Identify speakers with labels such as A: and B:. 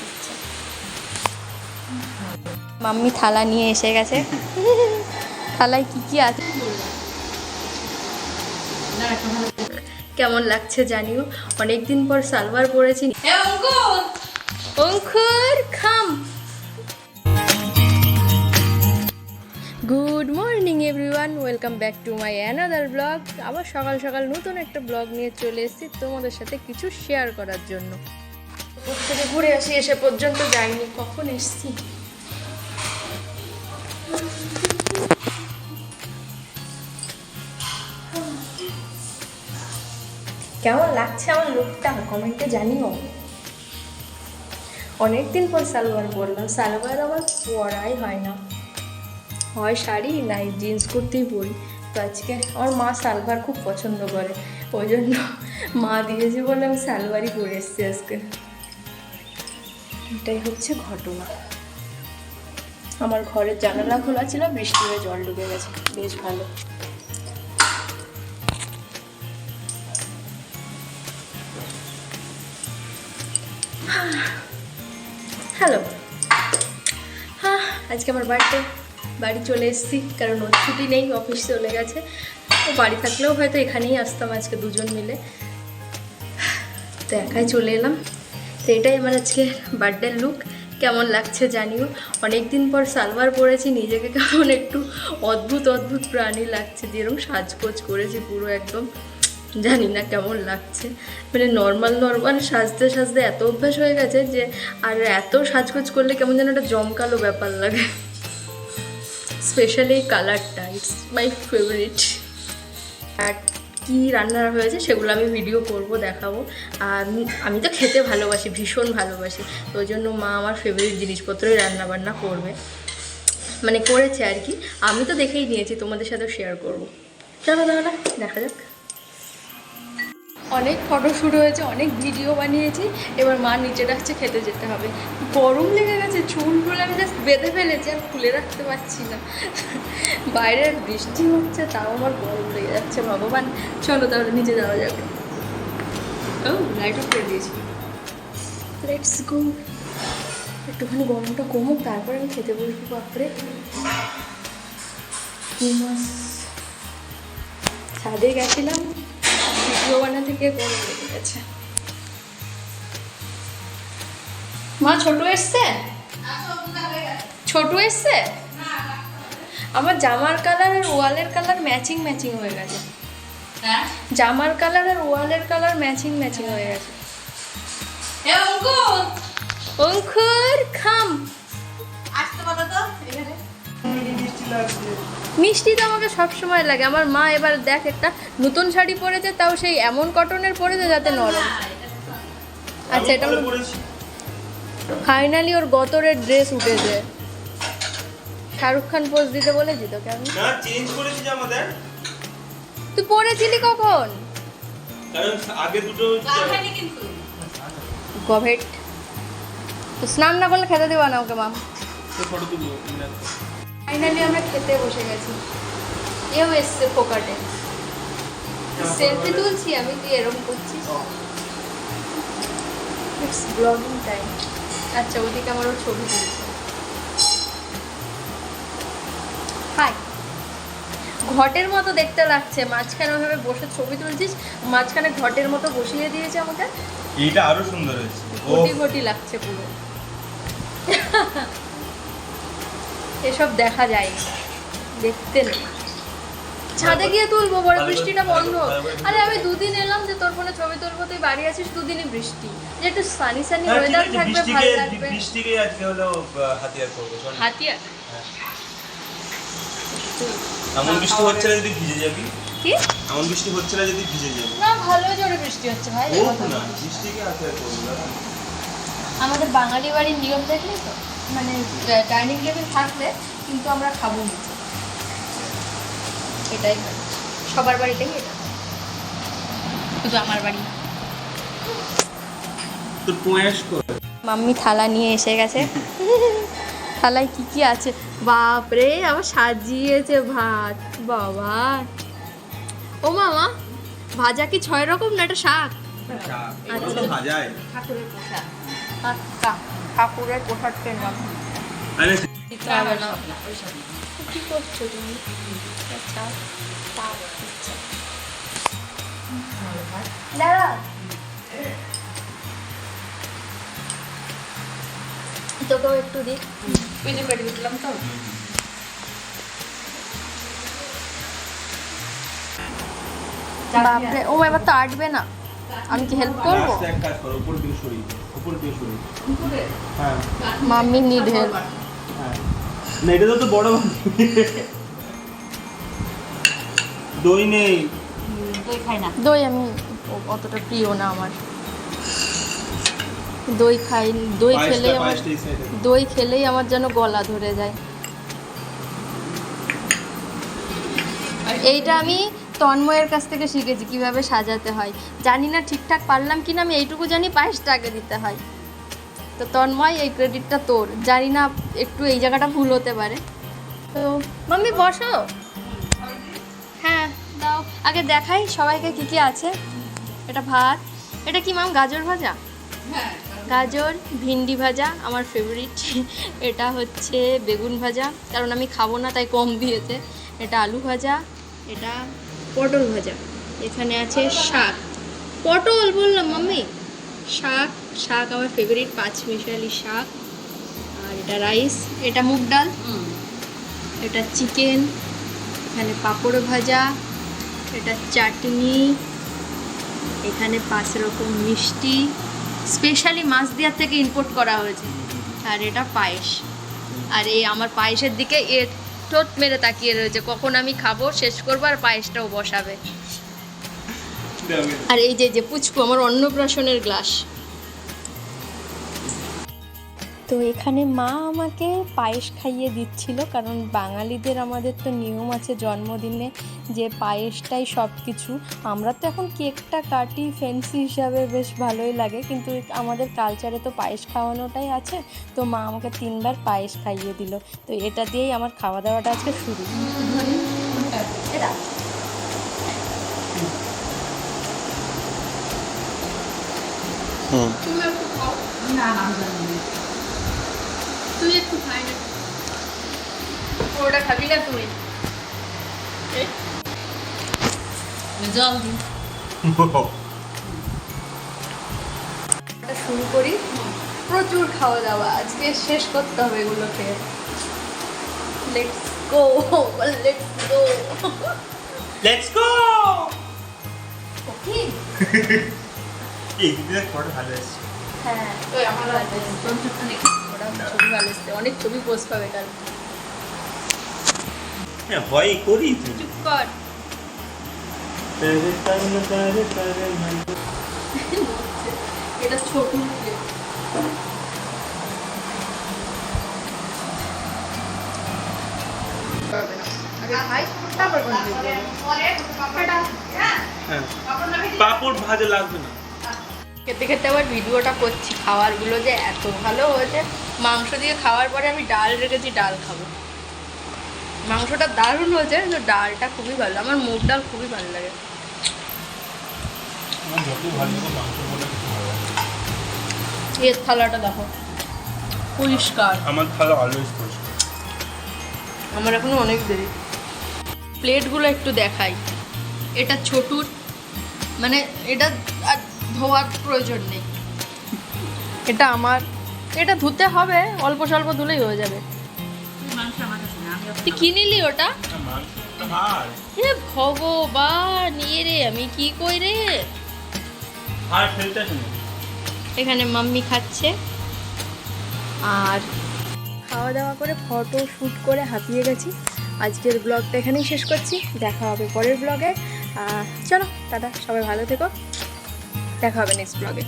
A: দিচ্ছে। মাম্মি থালা নিয়ে এসে গেছে। থালায় কি কি আছে? কেমন লাগছে জানিও? অনেকদিন পর সালভার পরেছি। অঙ্কুর! খাম। Good morning everyone welcome back to my another blog আবার সকাল সকাল নতুন একটা ব্লগ নিয়ে চলে এসেছি তোমাদের সাথে কিছু শেয়ার করার জন্য। উপর থেকে ঘুরে আসি, এসে পর্যন্ত যাইনি। কখন এসছি? কেমন লাগছে আমার লুকটা? কমেন্টে জানিও। অনেকদিন পর সালোয়ার পরলাম। সালোয়ার আমার পরাই হয় না। হয় শাড়ি, নাই জিন্স কুর্তিই পরি। তো আজকে আমার মা সালোয়ার খুব পছন্দ করে। ওই জন্য মা দিয়েছে বলে আমি সালোয়ারই পরে এসেছি আজকে। এটাই হচ্ছে ঘটনা। আমার ঘরের জানালা খোলা ছিল, বৃষ্টি হয়ে জল ঢুকে গেছে। বেশ ভালো। হ্যালো। হ্যাঁ আজকে আমার বাড়িতে, বাড়ি চলে এসেছি, কারণ ওর ছুটি নেই, অফিস চলে গেছে। ও বাড়ি থাকলেও হয়তো এখানেই আসতাম আজকে দুজন মিলে। তো একাই চলে এলাম। তো এটাই আমার আজকে বার্থডে লুক কেমন লাগছে জানিও। অনেক দিন পর সালভার পরেছি, নিজেকে কেমন একটু অদ্ভুত অদ্ভুত প্রাণী লাগছে যেরকম সাজগোজ করেছি পুরো একদম। জানি না কেমন লাগছে। মানে নর্মাল নর্মাল সাজতে সাজতে এত অভ্যাস হয়ে গেছে যে, আর এত সাজগোজ করলে কেমন যেন একটা জমকালো ব্যাপার লাগে। স্পেশালি কালারটা ইটস মাই ফেভারিট আর কী রান্না হয়েছে সেগুলো আমি ভিডিও করব, দেখাবো। আর আমি- তো খেতে ভালোবাসি, ভীষণ ভালোবাসি। তো ওই জন্য মা আমার ফেভারিট জিনিসপত্রই রান্না বান্না করবে। মানে করেছে আর কি। আমি তো দেখেই নিয়েছি, তোমাদের সাথেও শেয়ার করব। চলো তাহলে, দেখা যাক। অনেক ফটো শ্যুট হয়েছে, অনেক ভিডিও বানিয়েছি। এবার মা নিচে ডাকছে, খেতে যেতে হবে। গরম লেগে গেছে, চুলগুলো আমি জাস্ট বেঁধে ফেলেছি, আর খুলে রাখতে পারছি না। বাইরে বৃষ্টি হচ্ছে, তাও আমার গরম লেগে যাচ্ছে। ভগবান, চলো তাহলে নিচে যাওয়া যাবে ও লাইট অফ করে দিয়েছি। লেটস গো একটুখানি গরমটা কমুক, তারপরে আমি খেতে বসবো, বাপরে। ছাদে গেছিলাম। ভিডিও গিয়ে গরম লেগে গেছে। মা ছোট এসছে? ছোট এসছে? আমার জামার কালার আর ওয়ালের কালার ম্যাচিং ম্যাচিং হয়ে গেছে। জামার কালার আর ওয়ালের কালার ম্যাচিং ম্যাচিং হয়ে গেছে। অঙ্কুর! খাম। মিষ্টি তো আমাকে সব সময় লাগে। আমার মা এবার দেখ একটা নতুন শাড়ি পরেছে তাও সেই এমন কটনের পরেছে যাতে নরম। আচ্ছা এটা ফাইনালি ওর গতরের ড্রেস উঠেছে। শাহরুখ খান পোজ দিতে বলেছি তো কেন
B: না চেঞ্জ করেছি জামা দেখ
A: তুই পরেছিলি কখন?
B: কারণ আগে দুটো
A: গভেট। তো স্নান না করলে খেতে দেওয়া না ওকে মাম
B: ফটো তুলবো
A: ফাইনালি আমরা খেতে বসে গেছি। এও এসছে ফোকাটে সেলফি তুলছি আমি তুই এরকম করছিস? ইটস ব্লগিং টাইম আচ্ছা ওদিকে আমার ওর ছবি তুলছে। হাই ঘটের মতো দেখতে লাগছে। মাঝখানে ওভাবে বসে ছবি তুলছিস মাঝখানে ঘটের মতো বসিয়ে দিয়েছে আমাকে।
B: এইটা আরও সুন্দর হয়েছে।
A: ঘটি ঘটি লাগছে পুরো। এসব দেখা যায়। দেখতে নেই। ছাদে গিয়ে তুলবো পরে বৃষ্টিটা বন্ধ। আরে আমি দুদিন এলাম যে তোর ফোনে ছবি তুলবো তুই বাড়ি আছিস দুদিনই বৃষ্টি। যে একটু সানি সানি
B: হ্যাঁ,
A: ওয়েদার থাকবে ভালো লাগবে।
B: বৃষ্টিকে আজকে হলো হাতিয়ার করব শোন।
A: হাতিয়া
B: এমন বৃষ্টি হচ্ছে না যদি ভিজে যাবি।
A: কি?
B: এমন বৃষ্টি হচ্ছে না যদি ভিজে যাবি।
A: না ভালো জোরে বৃষ্টি হচ্ছে ভাই
B: ও না। বৃষ্টিকে হাতিয়ার করব।
A: আমাদের বাঙালি বাড়ির নিয়ম দেখলি তো? মানে ডাইনিং টেবিল থাকলে কিন্তু আমরা খাব নিচে এটাই সবার বাড়িতেই এটা শুধু আমার বাড়ি। না মাম্মি থালা নিয়ে এসে গেছে। থালায় কি কি আছে? বাপরে আবার সাজিয়েছে ভাত। বাবা। ও মামা ভাজা কি ছয় রকম না এটা শাক?
B: এগুলো ভাজায়
C: ঠাকুরের
A: আচ্ছা ঠাকুরের প্রসাদ পেলাম
B: আরে
A: দিতে হবে না। কি করছ তুমি? আচ্ছা তাও আচ্ছা। দাঁড়া তোকেও একটু দিই।
C: পেটে পেটে দিলাম তো।
A: বাপরে ও এবার তো আটবে না। আমি কি হেল্প করব?
B: হ্যাঁ।
A: মাম্মি নিড হেল্প
B: হ্যাঁ। না এটা তো বড় দই নেই।
C: দই খাই না।
A: দই আমি অতটা প্রিয় না আমার। দই খাই দই খেলেই আমার দই খেলেই আমার যেন গলা ধরে যায়। এইটা আমি তন্ময়ের কাছ থেকে শিখেছি কীভাবে সাজাতে হয়। জানি না ঠিকঠাক পারলাম কি না আমি এইটুকু জানি পায়েসটা আগে দিতে হয়। তো তন্ময়, এই ক্রেডিটটা তোর। জানি না একটু এই জায়গাটা ভুল হতে পারে। তো মাম্মি, বসো। হ্যাঁ দাও। আগে দেখাই সবাইকে কি কি আছে। এটা ভাত। এটা কি, মাম, গাজর ভাজা? গাজর, ভিন্ডি ভাজা, আমার ফেভারিট এটা হচ্ছে বেগুন ভাজা। কারণ আমি খাব না, তাই কম দিয়েছে। এটা আলু ভাজা। এটা পটল ভাজা। এখানে আছে শাক। পটল বললাম মাম্মি শাক শাক আমার ফেভারিট পাঁচ মিশালি শাক। আর এটা রাইস এটা মুগ ডাল এটা চিকেন এখানে পাঁপড় ভাজা এটা চাটনি এখানে পাঁচ রকম মিষ্টি স্পেশালি মাছদিয়ার থেকে ইম্পোর্ট করা হয়েছে। আর এটা পায়েস। আর এই আমার পায়েসের দিকে এ ঠোঁট মেরে তাকিয়ে রয়েছে। কখন আমি খাব শেষ করব আর পায়েসটাও বসাবে। আর এই যে যে পুচকু আমার অন্নপ্রাশনের গ্লাস। তো এখানে মা আমাকে পায়েস খাইয়ে দিচ্ছিল কারণ বাঙালিদের আমাদের তো নিয়ম আছে জন্মদিনে যে পায়েসটাই সব কিছু আমরা তো এখন কেকটা কাটি ফ্যান্সি হিসাবে বেশ ভালোই লাগে কিন্তু আমাদের কালচারে তো পায়েস খাওয়ানোটাই আছে তো মা আমাকে তিনবার পায়েস খাইয়ে দিল। তো এটা দিয়েই আমার খাওয়া দাওয়াটা আজকে শুরু। এটা
B: হুম
C: না।
A: তুই একটু খাই। না ওটা খাবি না তুই
C: জল দিন
A: শুরু করি। প্রচুর খাওয়া দাওয়া। আজকে শেষ করতে হবে এগুলো খেয়ে let's go let's go
B: let's go
A: okay?
B: এই দিদিদের ফটো ভালো
A: হ্যাঁ।
C: ওই আমার পঞ্চাশটা নেই
A: ওরা ছবি ভালো এসছে অনেক ছবি পোস্ট পাবে কাল
B: হ্যাঁ করি তুই
A: চুপ কর। এটা ছোট
B: হ্যাঁ পাপড় ভাজা লাগবে না।
A: খেতে খেতে আবার ভিডিওটা করছি খাবারগুলো যে এত ভালো হয়েছে। মাংস দিয়ে খাওয়ার পরে আমি ডাল রেখেছি ডাল খাব। মাংসটা দারুণ হয়েছে কিন্তু ডালটা খুবই ভালো আমার মুগ ডাল খুবই ভালো লাগে। এর থালাটা দেখো পরিষ্কার।
B: আমার থালা অলওয়েজ পরিষ্কার।
A: আমার এখনও অনেক দেরি। প্লেটগুলো একটু দেখাই। এটা ছোটুর মানে এটা আর ধোয়ার প্রয়োজন নেই। এটা আমার এটা ধুতে হবে, অল্প স্বল্প ধুলেই হয়ে যাবে।
C: তুই মাংস আমার কাছে না আমি
A: তুই কি নিলি ওটা? হে ভগবান ইয়ে রে, আমি কি কই রে? এখানে মাম্মি খাচ্ছে। আর খাওয়া দাওয়া করে ফটো শ্যুট করে হাঁপিয়ে গেছি। আজকের ব্লগটা এখানেই শেষ করছি। দেখা হবে পরের ব্লগে। চলো দাদা সবাই ভালো থেকো। দেখা হবে নেক্সট ব্লগে।